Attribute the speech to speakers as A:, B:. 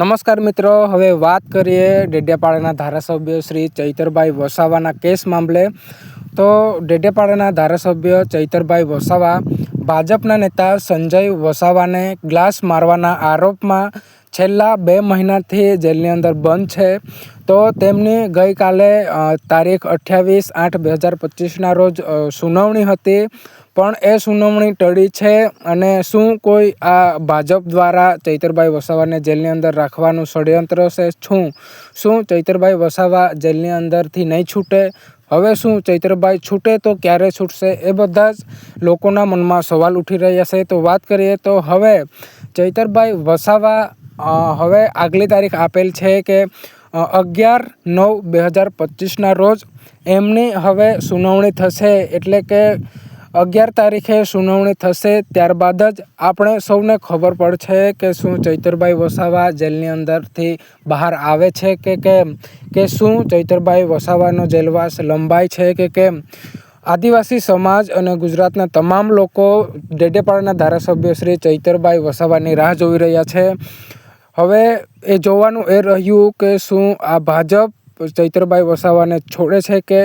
A: નમસ્કાર મિત્રો, હવે વાત કરીએ ડેડિયાપાડાના ધારાસભ્ય શ્રી ચૈતરભાઈ વસાવાના કેસ મામલે. તો ડેડિયાપાડાના ધારાસભ્ય ચૈતરભાઈ વસાવા ભાજપના નેતા સંજય વસાવાને ગ્લાસ મારવાના આરોપમાં છેલ્લા બે મહિનાથી જેલની અંદર બંધ છે. તો તેમની ગઈકાલે તારીખ અઠ્યાવીસ આઠ બે હજાર પચીસના રોજ સુનાવણી હતી. પણ એ સુનાવણી ટળી છે અને શું કોઈ આ ભાજપ દ્વારા ચૈતરભાઈ વસાવાને જેલની અંદર રાખવાનું ષડયંત્ર છે? શું? શું ચૈતરભાઈ વસાવા જેલની અંદરથી નહીં છૂટે? હવે શું ચૈતરભાઈ છૂટે તો ક્યારે છૂટશે? એ બધા જ લોકોના મનમાં સવાલ ઉઠી રહ્યા છે. તો વાત કરીએ તો હવે ચૈતરભાઈ વસાવા હવે આગલી તારીખ આપેલ છે કે અગિયાર નવ બે હજાર પચીસના રોજ એમની હવે સુનાવણી થશે. એટલે કે અગિયાર તારીખે સુનાવણી થશે, ત્યારબાદ જ આપણે સૌને ખબર પડશે કે શું ચૈતરભાઈ વસાવા જેલની અંદરથી બહાર આવે છે કે કેમ? કે શું ચૈતરભાઈ વસાવાનો જેલવાસ લંબાય છે કે કેમ? આદિવાસી સમાજ અને ગુજરાતના તમામ લોકો ડેડેપાડાના ધારાસભ્ય શ્રી ચૈતરભાઈ વસાવાની રાહ જોઈ રહ્યા છે. હવે એ જોવાનું એ રહ્યું કે શું આ ભાજપ ચૈતરભાઈ વસાવાને છોડે છે કે